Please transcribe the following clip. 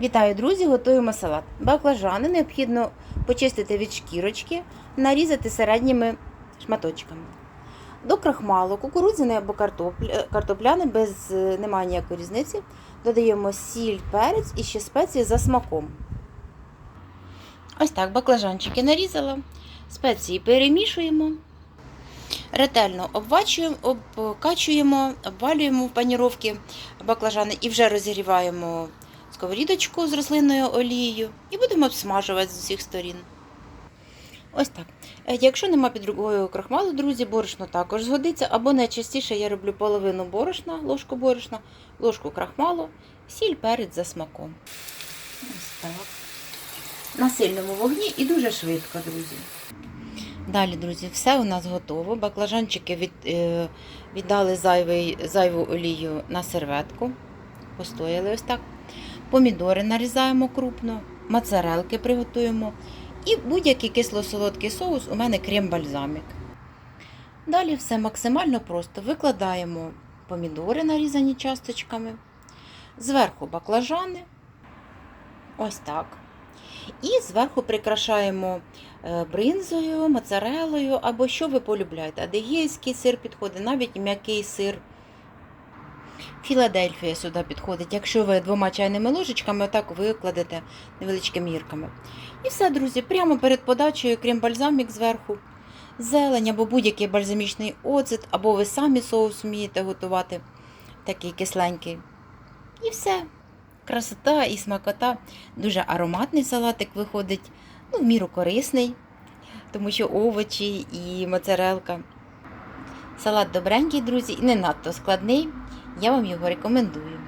Вітаю, друзі! Готуємо салат. Баклажани необхідно почистити від шкірочки, нарізати середніми шматочками. До крахмалу, кукурудзяний або картопля, картопляний, без е, немає ніякої різниці. Додаємо сіль, перець і ще спеції за смаком. Ось так, баклажанчики нарізала. Спеції перемішуємо. Ретельно обвачуємо, обкачуємо, обвалюємо в паніровки баклажани і вже розігріваємо сковорідочку з рослинною олією і будемо обсмажувати з усіх сторін. Ось так. Е, Якщо нема під рукою крахмалу, друзі, борошно також згодиться, або найчастіше я роблю половину борошна, ложку борошна, ложку крахмалу, сіль, перець за смаком. Ось так. На сильному вогні і дуже швидко, друзі. Далі, друзі, все у нас готово. Баклажанчики від, е, віддали зайвий, зайву олію на серветку. Постояли ось так. Помідори нарізаємо крупно, моцарелки приготуємо. І будь-який кисло-солодкий соус у мене крем-бальзамік. Далі все максимально просто. Викладаємо помідори, нарізані часточками, зверху баклажани. Ось так. І зверху прикрашаємо е, бринзою, моцарелою або що ви полюбляєте. Адегейський сир підходить, навіть м'який сир. Філадельфія сюди підходить. Якщо ви двома чайними ложечками отак викладете невеличкими гірками. І все, друзі, прямо перед подачею, крім бальзамік зверху, зелень або будь-який бальзамічний оцет, або ви самі соус вмієте готувати, такий кисленький. І все. Красота і смакота. Дуже ароматний салатик виходить, ну, в міру корисний, тому що овочі і моцарелка. Салат добренький, друзі, і не надто складний. Я вам його рекомендую.